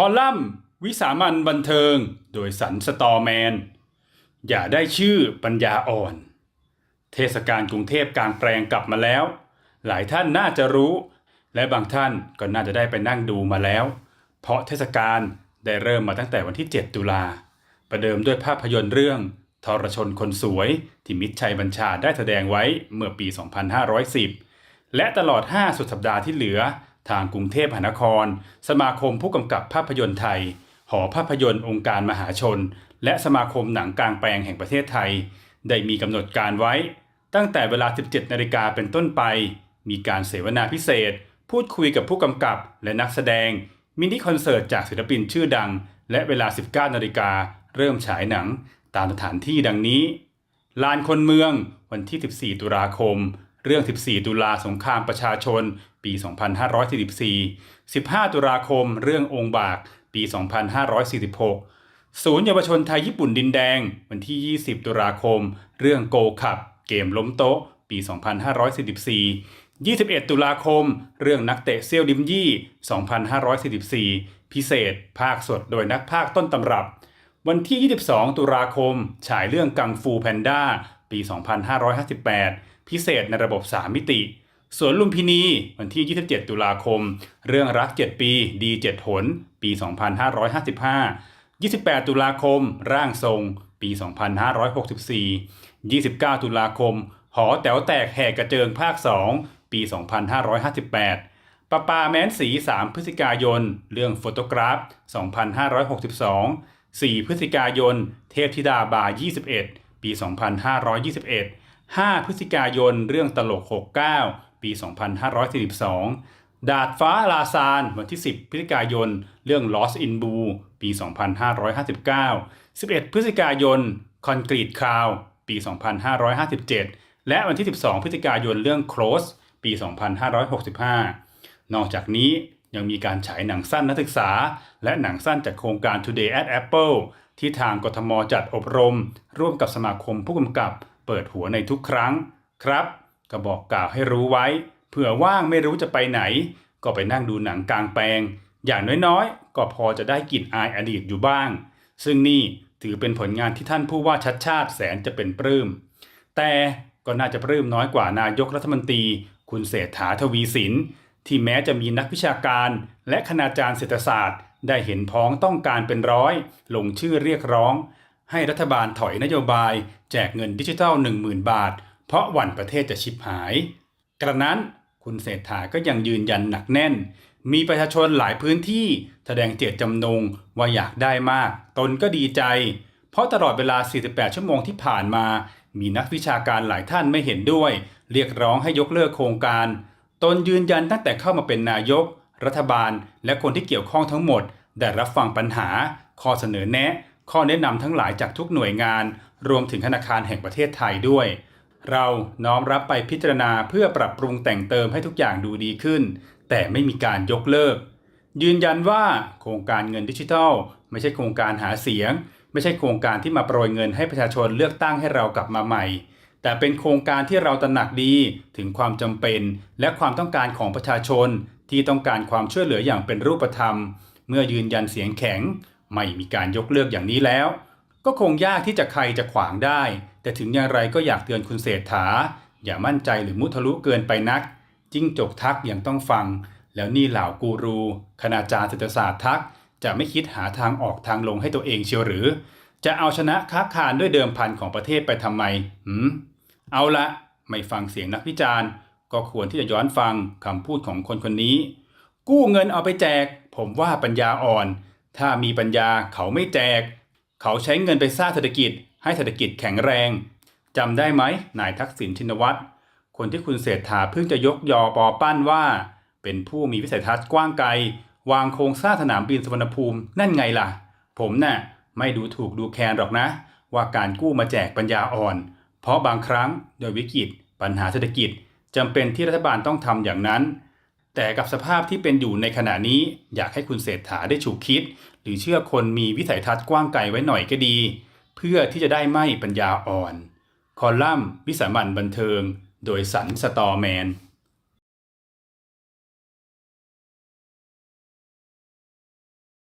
คอลัมน์ วิสามันบันเทิง โดยสันสตอแมน อย่าได้ชื่อปัญญาอ่อน เทศกาลกรุงเทพกลางแปลงกลับมาแล้ว หลายท่านน่าจะรู้ และบางท่านก็น่าจะได้ไปนั่งดูมาแล้ว เพราะเทศกาลได้เริ่มมาตั้งแต่วันที่ 7 ตุลา ประเดิมด้วยภาพยนตร์เรื่องทรชนคนสวยที่มิตรชัยบัญชาได้แสดงไว้เมื่อปี 2510 และตลอด 5 สุดสัปดาห์ที่เหลือ ทางกรุงเทพมหานคร สมาคมผู้กำกับภาพยนตร์ไทย หอภาพยนตร์องค์การมหาชน และสมาคมหนังกลางแปลงแห่งประเทศไทย ได้มีกำหนดการไว้ ตั้งแต่เวลา 17 นาฬิกาเป็นต้นไป มีการเสวนาพิเศษ พูดคุยกับผู้กำกับและนักแสดง มินิคอนเสิร์ตจากศิลปินชื่อดัง และเวลา 19 นาฬิกาเริ่มฉายหนังตามสถานที่ดังนี้ ลานคนเมืองวันที่ 14 ตุลาคม เรื่อง 14 ตุลาสงครามประชาชน ปี 2544 15 ตุลาคม เรื่ององค์บาก ปี 2546 ศูนย์เยาวชนไทยญี่ปุ่นดินแดง วันที่ 20 ตุลาคม เรื่องโกขับ เกมล้มโต๊ะ ปี 2544 21 ตุลาคม เรื่องนักเตะเซี่ยวดิมยี่ 2544 พิเศษ ภาคสดโดยนักภาคต้นตำรับ วันที่ 22 ตุลาคม ฉายเรื่องกังฟูแพนด้า ปี 2558 พิเศษในระบบ 3 มิติ สวนลุมพินีวันที่ 27 ตุลาคม เรื่องรัก 7 ปี ดี7หน ปี 2555 28 ตุลาคม ร่างทรง ปี 2564 29 ตุลาคม หอแต๋วแตกแหกกระเจิงภาค 2 ปี 2558ปะปาแม้นสี 3 พฤศจิกายน เรื่องโฟโตกราฟ 2562 4 พฤศจิกายน เทพธิดาบา 21 ปี 2521 5 พฤศจิกายน เรื่องตลก 69 ปี 2542 ดาดฟ้าลาซานวันที่ 10 พฤศจิกายน เรื่อง Lost in Blue ปี 2559 11 พฤศจิกายนคอนกรีตคาวปี 2557 และวันที่ 12 พฤศจิกายนเรื่อง Close ปี 2565 นอกจากนี้ยังมีการฉายหนังสั้นนักศึกษา และหนังสั้นจากโครงการ Today at Apple ที่ทางกทมจัดอบรม ร่วมกับสมาคมผู้กำกับ เปิดหัวในทุกครั้งครับ ก็บอกกล่าวให้รู้ไว้ เผื่อว่างไม่รู้จะไปไหน ก็ไปนั่งดูหนังกลางแปลง อย่างน้อยๆ ก็พอจะได้กลิ่นอายอดีตอยู่บ้าง ซึ่งนี่ถือเป็นผลงานที่ท่านผู้ว่าชัดชาติแสนจะเป็นปลื้ม แต่ก็น่าจะปลื้มน้อยกว่านายกรัฐมนตรี คุณเศรษฐาทวีสิน ที่แม้จะมีนักวิชาการและคณาจารย์เศรษฐศาสตร์ ได้เห็นพ้องต้องการเป็นร้อย ลงชื่อเรียกร้อง ให้รัฐบาลถอยนโยบาย แจกเงินดิจิทัล 10,000 บาท เพราะหวั่นประเทศจะชิบหาย กระนั้นคุณเศรษฐาก็ยังยืนยันหนักแน่น มีประชาชนหลายพื้นที่แสดงเจตจำนงว่าอยากได้มาก ตนก็ดีใจ เพราะตลอดเวลา 48 ชั่วโมงที่ผ่านมา มีนักวิชาการหลายท่านไม่เห็นด้วย เรียกร้องให้ยกเลิกโครงการ ตนยืนยันตั้งแต่เข้ามาเป็นนายก รัฐบาล และคนที่เกี่ยวข้องทั้งหมด ได้รับฟังปัญหา ข้อเสนอแนะ ข้อแนะนำทั้งหลายจากทุกหน่วยงาน รวมถึงธนาคารแห่งประเทศไทยด้วย เราน้อมรับไปพิจารณาเพื่อปรับปรุงแต่งเติมให้ทุกอย่างดูดีขึ้น แต่ไม่มีการยกเลิก ยืนยันว่าโครงการเงินดิจิทัล ไม่ใช่โครงการหาเสียง ไม่ใช่โครงการที่มาโปรยเงินให้ประชาชนเลือกตั้งให้เรากลับมาใหม่ แต่เป็นโครงการที่เราตระหนักดีถึงความจำเป็น และความต้องการของประชาชน ที่ต้องการความช่วยเหลืออย่างเป็นรูปธรรม เมื่อยืนยันเสียงแข็ง ไม่มีการยกเลิกอย่างนี้แล้ว ก็คงยากที่จะใครจะขวางได้ แต่ถึงอย่างไรก็อยากเตือนคุณเศรษฐา อย่ามั่นใจหรือมุทะลุเกินไปนัก จิ้งจกทักอยังต้องฟัง แล้วนี่เหล่ากูรู คณาจารย์เศรษฐศาสตร์ทัก จะไม่คิดหาทางออกทางลงให้ตัวเองเชียวหรือ จะเอาชนะค้าคานด้วยเดิมพันของประเทศไปทำไมหืมเอาละไม่ฟังเสียงนักวิจารณ์ ก็ควรที่จะย้อนฟังคำพูดของคนคนนี้ กู้เงินเอาไปแจก ผมว่าปัญญาอ่อน ถ้ามีปัญญาเขาไม่แจก เขาใช้เงินไปสร้างเศรษฐกิจ ให้เศรษฐกิจแข็งแรงจำได้ไหมนายทักษิณชินวัตรคนที่คุณเศรษฐาเพิ่งจะยกยอปอปั้นว่า เป็นผู้มีวิสัยทัศน์กว้างไกล วางโครงสร้างสนามบินสุวรรณภูมินั่นไงล่ะ ผมน่ะไม่ดูถูกดูแคลนหรอกนะ ว่าการกู้มาแจกปัญญาอ่อน เพราะบางครั้งโดยวิกฤต ปัญหาเศรษฐกิจจำเป็นที่รัฐบาลต้องทำอย่างนั้น แต่กับสภาพที่เป็นอยู่ในขณะนี้อยากให้คุณเศรษฐาได้ฉุกคิด หรือเชื่อคนมีวิสัยทัศน์กว้างไกลไว้หน่อยก็ดี เพื่อที่จะได้ไม่ปัญญาอ่อน คอลัมน์วิสามันบันเทิง โดยสันสตอแมน